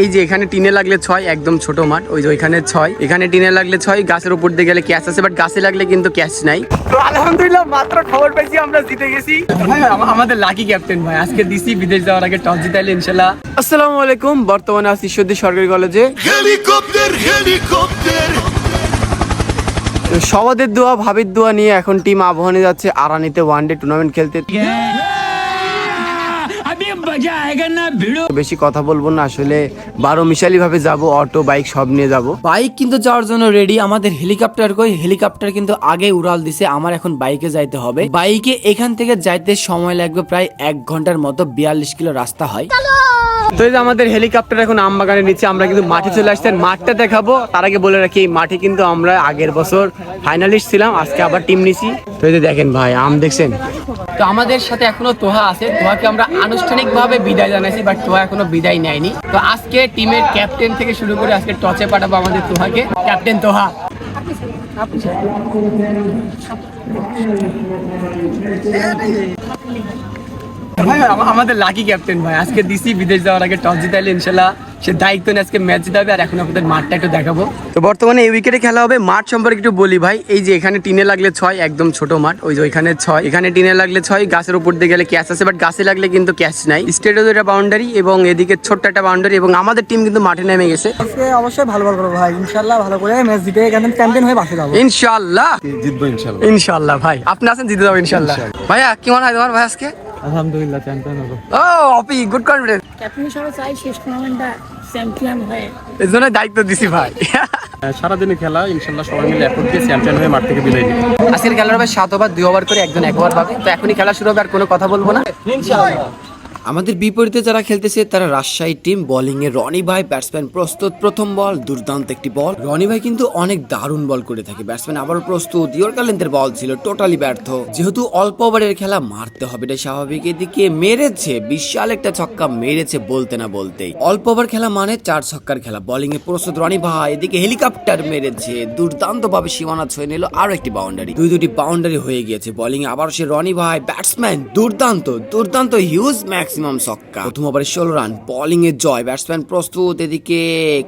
এই যে এখানে টিনে লাগলে ছয় একদম ছোট মাঠ। ওই যে ওইখানে ছয়। এখানে টিনে লাগলে ছয় গাছের উপর দিয়ে গেলে ক্যাচ আছে বাট গাছে লাগলে কিন্তু ক্যাচ নাই। তো আলহামদুলিল্লাহ মাত্র খবর পাইছি আমরা জিতে গেছি। ভাই আমাদের লাকি ক্যাপ্টেন ভাই। আজকে দিছি বিদেশ যাওয়ার আগে টস জিতাইলে ইনশাল্লাহ। আসসালামু আলাইকুম। বর্তমানে আছি ঈশ্বরদী সরকারি কলেজে। Helicopter helicopter. সবাদের দোয়া ভাবির দোয়া নিয়ে এখন টিম আবহানে যাচ্ছে আরানিতে ওয়ান ডে টুর্নামেন্ট খেলতে। বেশি কথা বলব না আসলে বারো মিশালি ভাবে যাব অটো বাইক সব নিয়ে যাব। বাইক কিন্তু যাওয়ার জন্য রেডি আমাদের হেলিকপ্টার কই? হেলিকপ্টার কিন্তু আগে উড়াল দিছে আমার এখন বাইকে যাইতে হবে। বাইকে এখান থেকে যাইতে সময় লাগবে প্রায় এক ঘণ্টার মতো বিয়াল্লিশ কিলো রাস্তা হয়। তো এই যে আমাদের হেলিকপ্টার এখন আমবাগানের নিচে আমরা কিন্তু মাঠে চলে আসছেন মাঠটা দেখাবো তার আগে বলে রাখি এই মাঠে কিন্তু আমরা আগের বছর ফাইনালিস্ট ছিলাম আজকে আবার টিম নিছি। তো এই যে দেখেন ভাই আম দেখছেন? তো আমাদের সাথে এখনও তোহা আছে। তোহাকে আমরা আনুষ্ঠানিকভাবে বিদায় জানাইছি বাট তোহা এখনও বিদায় নেয়নি। তো আজকে টিমের ক্যাপ্টেন থেকে শুরু করে আজকে টচে পাঠাবো আমাদের তোহাকে। ক্যাপ্টেন তোহা। ভাই আমাদের লাকি ক্যাপ্টেন ভাই। আজকে দিছি বিদেশ যাওয়ার আগে টস জিতাইলে ইনশাল্লাহ সে দায়িত্ব নিয়ে আজকে ম্যাচ জিতাবে আর এখন আপনাদের মাঠটা একটু দেখাবো। তো বর্তমানে এই উইকেটে খেলা হবে মাঠ সম্পর্কে একটু বলি ভাই। এই যে এখানে টিনে লাগলে ছয় একদম ছোট মাঠ। ওই যে ওইখানে ছয়। এখানে টিনে লাগলে ছয় গাছের উপর দিয়ে গেলে ক্যাচ আছে বাট গাছে লাগলে কিন্তু ক্যাচ নাই। স্টেটও দুটা বাউন্ডারি এবং এদিকে ছোট্ট একটা বাউন্ডারি এবং আমাদের টিম কিন্তু মাঠে নেমে গেছে। আজকে অবশ্যই ভালো বল করব ভাই। ইনশাল্লাহ ভালো করে ম্যাচ জিতে এখানে চ্যাম্পিয়ন হয়ে বাসে যাব। ইনশাল্লাহ। জিতবো ইনশাল্লাহ। ইনশাল্লাহ ভাই। আপনি আছেন জিতে যাব ইনশাল্লাহ। ভাইয়া কি মনে হয় তোমার ভাই আজকে? আলহামদুলিল্লাহ চ্যাম্পিয়ন হলো ও অপি গুড কনফিডেন্স ক্যাপ্টেন হিসেবে চাই শেষ টুর্নামেন্টটা চ্যাম্পিয়ন হয়ে। এর জন্য দায়িত্ব দিছি ভাই। সারাদিনে খেলা ইনশাল্লাহ সবাই মিলে এফোর্ট দিয়ে চ্যাম্পিয়ন হয়ে মাঠ থেকে বিদায় নিই আজকের খেলার হবে সাত ওভার দুই ওভার করে একজন এক ওভার পাবে। তো এখনই খেলা শুরু হবে আর কোনো কথা বলব না। আমাদের বিপরীতে যারা খেলতেছে, তারা রাজশাহী টিম বোলিং এ রনি ভাই ব্যাটসম্যান প্রস্তুত। প্রথম বল দুর্দান্ত একটি বল রনি ভাই কিন্তু অনেক দারুণ বল করে থাকে। ব্যাটসম্যান আবারও প্রস্তুত। ইয়র্কালেন্দের বল ছিল টোটালি ব্যর্থ। যেহেতু অল্প ওভারের খেলা, মারতে হবে এটা স্বাভাবিক। এদিকে মেরেছে, বিশাল একটা ছক্কা মেরেছে বলতে না বলতেই। অল্প ওভার খেলা মানে চার ছক্কার খেলা। বোলিং এ প্রস্তুত রনি ভাই। এদিকে হেলিকপ্টার মেরেছে। দুর্দান্ত ভাবে সীমানা ছুঁয়ে নিল আরও একটি বাউন্ডারি দুই দুটি বাউন্ডারি হয়ে গিয়েছে। বোলিং এ আবার সে রনি ভাই ব্যাটসম্যান দুর্দান্ত। দুর্দান্ত হিউজ ম্যাক্সিমাম ছক্কা প্রথম ওভারে ষোলো রান বোলিং এ জয়। ব্যাটসম্যান প্রস্তুত, এদিকে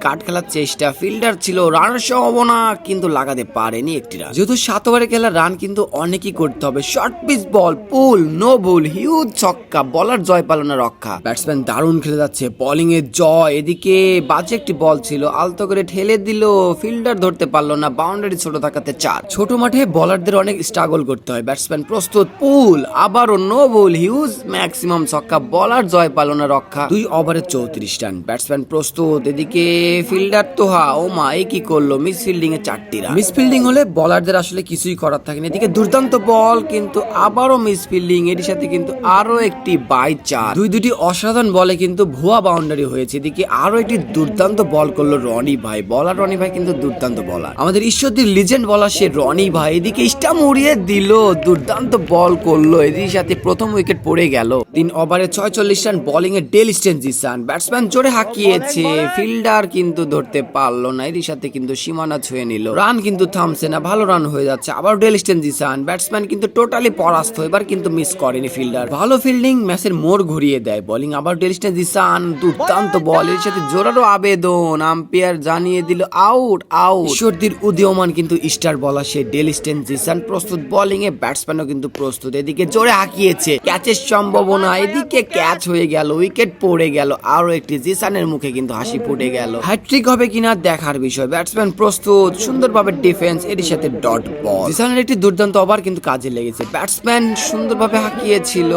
কাট খেলার চেষ্টা। ফিল্ডার ছিল রানের সম্ভাবনা কিন্তু লাগাতে পারেনি একটি রান যেহেতু সাত ওভারে খেলা রান কিন্তু অনেকই করতে হবে। Short pitch ball pull no ball huge ছক্কা বলার জয় পালনা রক্ষা। ব্যাটসম্যান দারুণ খেলে যাচ্ছে। বোলিং এ জয়, এদিকে বাজে একটি বল ছিল। আলতো করে ঠেলে দিল ফিল্ডার ধরতে পারল না বাউন্ডারি ছোট থাকাতে চার। ছোট মাঠে বলারদের অনেক স্ট্রাগল করতে হয়। ব্যাটসম্যান প্রস্তুত পুল আবারও নো বল হিউজ ম্যাক্সিমাম ছক্কা বলার জয় পালনা রক্ষা। দুই ওভারে চৌত্রিশ রান। ব্যাটসম্যান প্রস্তুত, এদিকে ফিল্ডার তোহা, ও মা, এ কি করল? মিস ফিল্ডিং এ চারটি রান। মিস ফিল্ডিং হলে বলারদের আসলে কিছুই করার থাকে না। এদিকে দুর্দান্ত বল, কিন্তু আবারও মিস ফিল্ডিং এর সাথে কিন্তু আরও একটি বাই চার। দুই দুটি অসাধারণ বলে কিন্তু ভুয়া বাউন্ডারি হয়েছে। এদিকে আরও একটি দুর্দান্ত বল করল রনি ভাই। বলার রনি ভাই কিন্তু দুর্দান্ত বলার। আমাদের ঈশ্বরদীর লিজেন্ড বলার সে রনি ভাই। এদিকে স্টাম উড়িয়ে দিল, দুর্দান্ত বল করল এদিকে সাথে প্রথম উইকেট পড়ে গেল। তিন ওভারে ছয়চল্লিশ রান বোলিং এ ডেল স্টেনজিসান ব্যাটসম্যান জোরে হাঁকিয়েছে ফিল্ডার কিন্তু ধরতে পারল না এর সাথে কিন্তু সীমানা ছুঁয়ে নিল। রান কিন্তু থামছে না ভালো রান হয়ে যাচ্ছে আবার ডেল স্টেনজিসান ব্যাটসম্যান কিন্তু টোটালি পরাস্ত এবার কিন্তু মিস করেনি ফিল্ডার ভালো ফিল্ডিং ম্যাচের মোড় ঘুরিয়ে দেয় বোলিং আবার ডেল স্টেনজিসান দুর্দান্ত বল এর সাথে জোরালো আবেদন আম্পায়ার জানিয়ে দিল আউট আউট ঈশ্বরদীর উদীয়মান কিন্তু স্টার বলার সে ডেল স্টেনজিসান প্রস্তুত বোলিং এ ব্যাটসম্যানও কিন্তু প্রস্তুত এদিকে জোরে হাঁকিয়েছে ক্যাচের সম্ভাবনা এদিকে ক্যাচ হয়ে গেল, উইকেট পড়ে গেল আরও একটি জিসানের মুখে কিন্তু হাসি ফুটে গেল। হ্যাট্রিক হবে কিনা দেখার বিষয় ব্যাটসম্যান প্রস্তুত, সুন্দরভাবে ডিফেন্স এটির সাথে ডট বল জিসানের একটি দুর্দান্ত ওভার কিন্তু কাজে লেগেছে। ব্যাটসম্যান সুন্দরভাবে হাঁকিয়েছিল,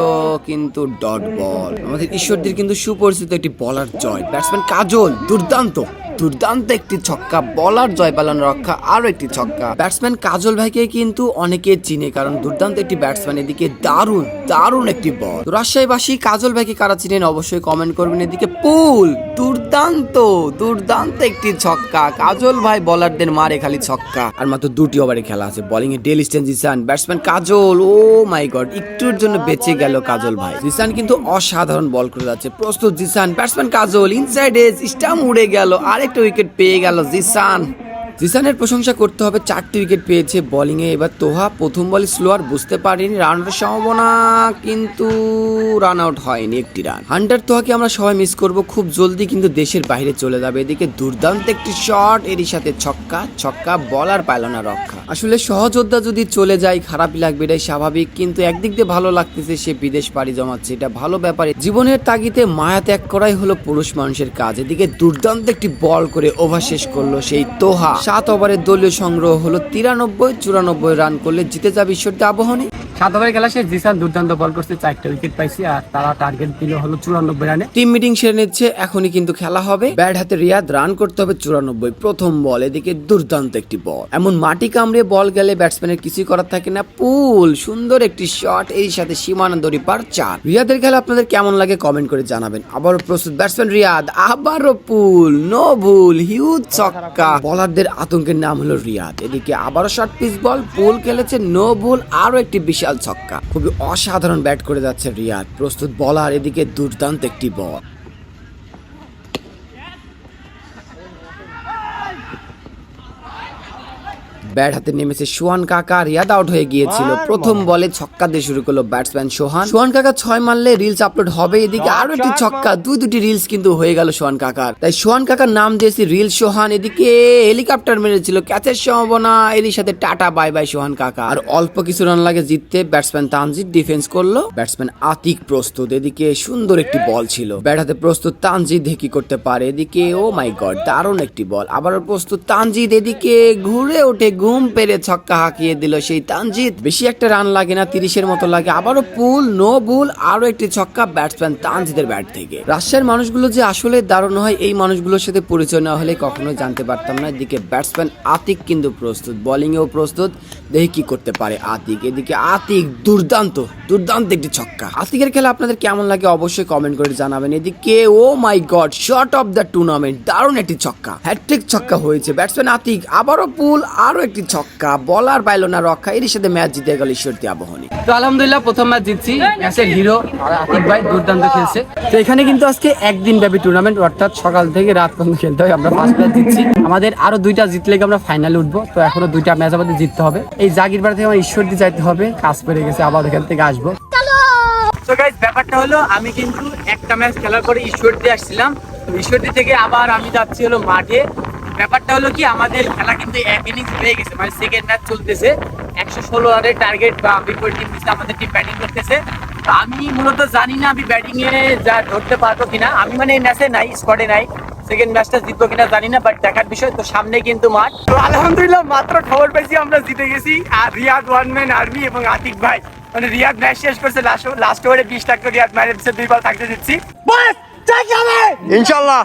কিন্তু ডট বল আমাদের ঈশ্বরদের কিন্তু সুপরিচিত একটি বলার জয় ব্যাটসম্যান কাজল, দুর্দান্ত। দুর্দান্ত একটি ছক্কা বলার জয় পালন রক্ষা আরও একটি ছক্কা। ব্যাটসম্যান কাজল ভাইকে কিন্তু অনেকে চিনে, কারণ দুর্দান্ত একটি ব্যাটসম্যান এদিকে দারুণ দারুণ একটি বল রাজশাহীবাসী, কাজল ভাইকে কারা চিনেন অবশ্যই কমেন্ট করবেন এদিকে। পুল, দুর্দান্ত দুর্দান্ত একটি ছক্কা। কাজল ভাই বলারদের মারে খালি ছক্কা। আর মাত্র দুটি ওভারে খেলা আছে বোলিং এ ডেল স্টেনজিসান batsman Kajal, oh my god একটুর জন্য বেঁচে গেল কাজল ভাই। জিসান কিন্তু অসাধারণ বল করে যাচ্ছে, প্রস্তুত Zisan batsman Kajol inside edge stump উড়ে গেল আরেকটা উইকেট পেয়ে গেল জিসান। জিসানের প্রশংসা করতে হবে, চারটি উইকেট পেয়েছে বোলিং এ এবার তোহা প্রথম বলে স্লোয়ার বুঝতে পারেনি রান আউটের সম্ভাবনা কিন্তু রান আউট হয়নি একটি রান হান্টার তোহাকে আমরা সবাই মিস করব, খুব জলদি কিন্তু দেশের বাইরে চলে যাবে। এদিকে দুর্দান্ত একটি শট এরই সাথে ছক্কা ছক্কা বলার পাইল না রক্ষা। আসলে সহযোদ্ধা যদি চলে যায়, খারাপই লাগবে, এটাই স্বাভাবিক, কিন্তু একদিক দিয়ে ভালো লাগতেছে সে বিদেশ পাড়ি জমাচ্ছে। এটা ভালো ব্যাপারে। জীবনের তাগিতে মায়া ত্যাগ করাই হলো পুরুষ মানুষের কাজ। এদিকে দুর্দান্ত একটি বল করে ওভার শেষ করল সেই তোহা। সাত ওভারের দলীয় সংগ্রহ হলো তিরানব্বই চুরানব্বই রান করলে জিতে যাবে ঈশ্বরদী আবহনী। সাত ওভারের খেলা শেষ, জিসান দুর্দান্ত বল করছে, চারটা উইকেট পাইছি, আর তারা টার্গেট দিল হলো চুরানব্বই রানে। টিম মিটিং সেরে নিচ্ছে, এখনই কিন্তু খেলা হবে। ব্যাট হাতে রিয়াদ রান করতে হবে চুরানব্বই, প্রথম বল এদিকে দুর্দান্ত একটি বল এমন মাটি কামড়ে বল গেলে ব্যাটসম্যানের কিছুই করার থাকে না। পুল সুন্দর একটি শট এর সাথে সীমানন্দ রিপার চার। রিয়াদের খেলা আপনাদের কেমন লাগে কমেন্ট করে জানাবেন। আবারও প্রস্তুত ব্যাটসম্যান রিয়াদ, আবারও পুল নো ভুল হিউজ ছক্কা। বলারদের আতঙ্কের নাম হলো রিয়াদ। এদিকে আবারও শর্ট পিচ বল পুল খেলেছে নো ভুল আরও একটি বিশাল ছক্কা। খুবই অসাধারণ ব্যাট করে যাচ্ছে রিয়াদ। প্রস্তুত বলার এদিকে দুর্দান্ত একটি বল। ব্যাট হাতে নেমেছে সোহান কাকা রিয়াদ আউট হয়ে গিয়েছিল। প্রথম বলে ছক্কা দিয়ে শুরু করল ব্যাটসম্যান সোহান। সোহান কাকা ছয় মারলে রিলস আপলোড হবে এদিকে। আরও একটি ছক্কা দুই দুটি রিলস কিন্তু হয়ে গেল সোহান কাকার। তাই সোহান কাকার নাম দিয়েছি রিল সোহান। এদিকে হেলিকপ্টার মেরেছিল ক্যাচের সম্ভাবনা। এরই সাথে টাটা বাই বাই সোহান কাকা। আর অল্প কিছু রান লাগে জিততে ব্যাটসম্যান তানজিদ ডিফেন্স করল। ব্যাটসম্যান আতিক প্রস্তুত। এদিকে সুন্দর একটি বল ছিল। ব্যাট হাতে প্রস্তুত তানজিদ কি করতে পারে। এদিকে ও মাই গড দারুণ একটি বল আবার প্রস্তুত তানজিদ। এদিকে ঘুরে ওঠে ঘুম পেরে ছক্কা হাঁকিয়ে দিল সেই তানজিদ বেশি একটা রান লাগে না, তিরিশের মতো লাগে। আবারও পুল, নো ভুল আরও একটি ছক্কা ব্যাটসম্যান তানজিদের ব্যাট থেকে। রাশিয়ার মানুষগুলো যে আসলে দারুণ হয়, এই মানুষগুলোর সাথে পরিচয় না হলে কখনোই জানতে পারতাম না। এদিকে ব্যাটসম্যান আতিক কিন্তু প্রস্তুত বোলিং এও প্রস্তুত। দেখি কি করতে পারে আতিক। এদিকে আতিক দুর্দান্ত দুর্দান্ত একটি ছক্কা। আতিকের খেলা আপনাদের কেমন লাগে অবশ্যই কমেন্ট করে জানাবেন। এদিকে, ও my god shot of the tournament দারুণ একটি ছক্কা। হ্যাট্রিক ছক্কা হয়েছে। ব্যাটসম্যান আতিক, আবারও পুল আরও একটি ছক্কা বলার পাইল না রক্ষা এর সাথে ম্যাচ জিতে গেল ঈশ্বরতী আবহনী। তো আলহামদুলিল্লাহ প্রথম ম্যাচ জিতছি ম্যাচের হিরো আতিক ভাই দুর্দান্ত খেলছে। তো এখানে কিন্তু আজকে একদিন ব্যাপী টুর্নামেন্ট অর্থাৎ সকাল থেকে রাত পর্যন্ত খেলতে হয় আমরা ফার্স্ট ম্যাচ জিতছি। আমাদের আরও দুইটা জিতলে আমরা ফাইনালে উঠবো তো এখনও দুইটা ম্যাচ আমাদের জিততে হবে। এই জাগিরপাড়া থেকে আমার ঈশ্বরদী যাইতে হবে কাজ পেরে গেছে আবার এখান থেকে আসব। তো গাইজ ব্যাপারটা হলো আমি কিন্তু একটা ম্যাচ খেলার পরে ঈশ্বরদী আসছিলাম। ঈশ্বরদী থেকে আবার আমি যাচ্ছি হলো মাঠে। ব্যাপারটা হলো কি আমাদের খেলা কিন্তু এক ইনিংস হয়ে গেছে মানে সেকেন্ড ম্যাচ চলতেছে। একশো ষোলো রানের টার্গেট বা বিপরীত টিম আমাদের টিম ব্যাটিং করতেছে। তো আমি মূলত জানি না আমি ব্যাটিং এ যা ধরতে পারব কিনা। আমি মানে এই ম্যাচে নাই স্কোয়াডে নাই। সেকেন্ড ম্যাচটা জিতবো কিনা জানি না বাট দেখার বিষয় তো সামনে কিন্তু মাঠ। তো আলহামদুলিল্লাহ মাত্র খবর পেয়েছি আমরা জিতে গেছি। আর রিয়াদ ওয়ান ম্যান আর্মি এবং আতিক ভাই। মানে রিয়াদ ম্যাচ শেষ করছে লাস্ট লাস্ট ওভারে বিশ লাখ রিয়াদ ম্যাচের দুই বল থাকতে দিচ্ছি। ইনশাল্লাহ।